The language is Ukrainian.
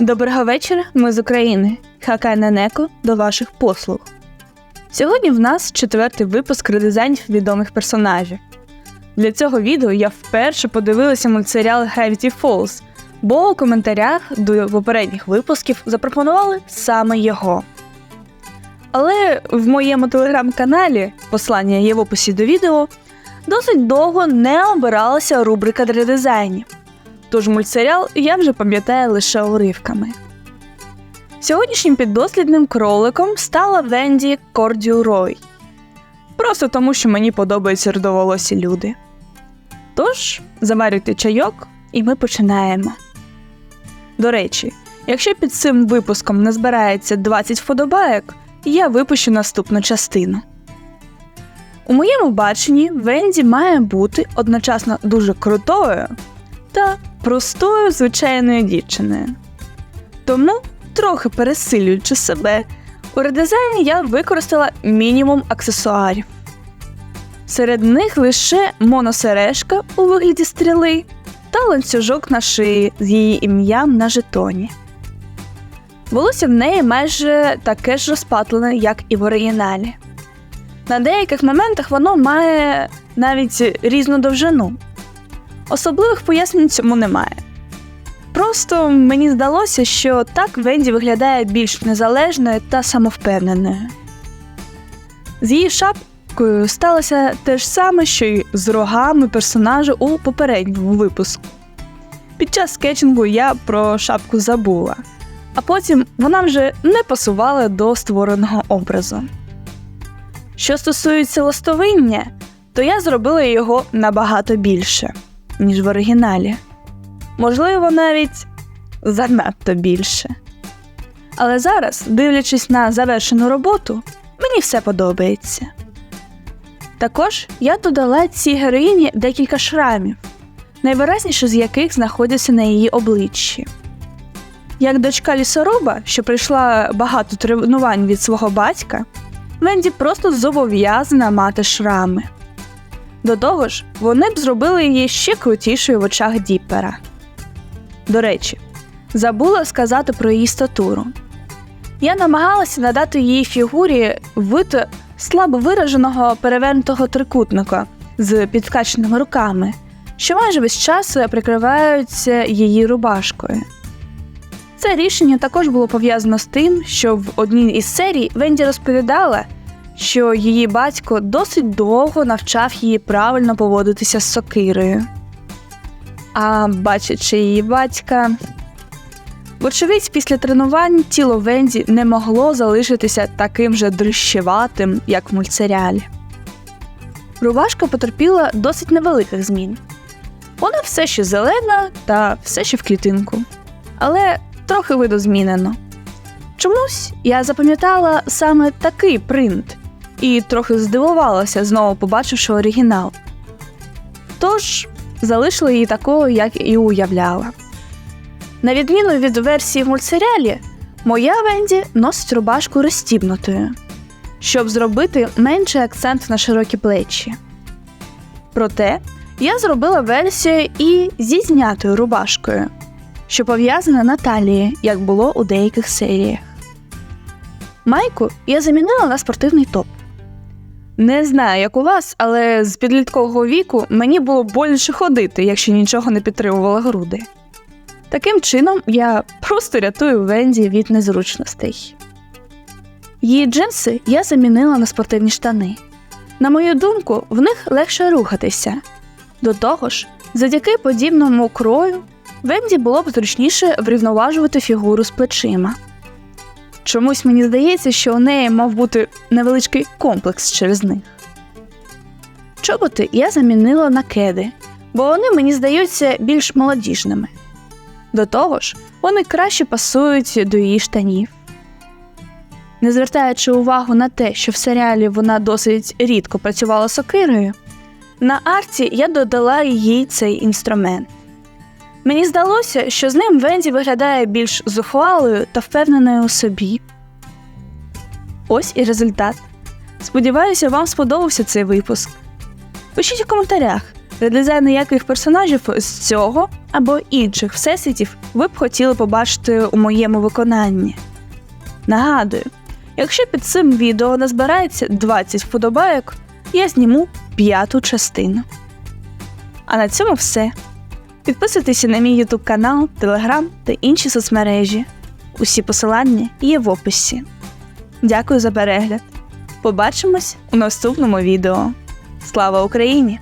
Доброго вечора, ми з України. Хакай Нанеко до ваших послуг. Сьогодні в нас четвертий випуск редизайнів відомих персонажів. Для цього відео я вперше подивилася мультсеріал Gravity Falls, бо у коментарях до попередніх випусків запропонували саме його. Але в моєму телеграм-каналі, послання є в описі до відео, досить довго не обиралася рубрика для дизайнів. Тож мультсеріал я вже пам'ятаю лише уривками. Сьогоднішнім піддослідним кроликом стала Венді Кордіу Рой. Просто тому, що мені подобаються рудоволосі люди. Тож, замарюйте чайок, і ми починаємо. До речі, якщо під цим випуском не збирається 20 вподобайок, я випущу наступну частину. У моєму баченні Венді має бути одночасно дуже крутою та простою звичайною дівчиною. Тому, трохи пересилюючи себе, у редизайні я використала мінімум аксесуарів. Серед них лише моносережка у вигляді стріли та ланцюжок на шиї з її ім'ям на жетоні. Волосся в неї майже таке ж розпатлене, як і в оригіналі. На деяких моментах воно має навіть різну довжину. Особливих пояснень цьому немає. Просто мені здалося, що так Венді виглядає більш незалежною та самовпевненою. З її шапкою сталося те ж саме, що й з рогами персонажа у попередньому випуску. Під час скетчингу я про шапку забула, а потім вона вже не пасувала до створеного образу. Що стосується ластовиння, то я зробила його набагато більше, ніж в оригіналі. Можливо, навіть занадто більше. Але зараз, дивлячись на завершену роботу, мені все подобається. Також я додала цій героїні декілька шрамів, найвиразніше з яких знаходяться на її обличчі. Як дочка лісоруба, що пройшла багато тренувань від свого батька, Венді просто зобов'язана мати шрами. До того ж, вони б зробили її ще крутішою в очах Діппера. До речі, забула сказати про її статуру. Я намагалася надати її фігурі вид слабо вираженого перевернутого трикутника з підкаченими руками, що майже весь час прикриваються її рубашкою. Це рішення також було пов'язано з тим, що в одній із серій Венді розповідала, що її батько досить довго навчав її правильно поводитися з сокирою. А бачачи її батька, вочевидь, після тренувань тіло Венді не могло залишитися таким же дрищеватим, як в мультсеріалі. Рубашка потерпіла досить невеликих змін. Вона все ще зелена та все ще в клітинку, але трохи видозмінено. Чомусь я запам'ятала саме такий принт і трохи здивувалася, знову побачивши оригінал. Тож залишила її такою, як і уявляла. На відміну від версії в мультсеріалі, моя Венді носить рубашку розстібнутою, щоб зробити менший акцент на широкі плечі. Проте я зробила версію і зі знятою рубашкою, що пов'язана на талії, як було у деяких серіях. Майку я замінила на спортивний топ. Не знаю, як у вас, але з підліткового віку мені було боляче ходити, якщо нічого не підтримувала груди. Таким чином, я просто рятую Венді від незручностей. Її джинси я замінила на спортивні штани. На мою думку, в них легше рухатися. До того ж, завдяки подібному крою Венді було б зручніше врівноважувати фігуру з плечима. Чомусь мені здається, що у неї мав бути невеличкий комплекс через них. Чоботи я замінила на кеди, бо вони мені здаються більш молодіжними. До того ж, вони краще пасують до її штанів. Не звертаючи увагу на те, що в серіалі вона досить рідко працювала сокирою, на арті я додала їй цей інструмент. Мені здалося, що з ним Венді виглядає більш зухвалою та впевненою у собі. Ось і результат. Сподіваюся, вам сподобався цей випуск. Пишіть у коментарях, Редизайни яких персонажів з цього або інших всесвітів ви б хотіли побачити у моєму виконанні. Нагадую, якщо під цим відео назбирається 20 вподобайок, я зніму п'яту частину. А на цьому все. Підписуйтеся на мій YouTube канал, Telegram та інші соцмережі. Усі посилання є в описі. Дякую за перегляд. Побачимось у наступному відео. Слава Україні!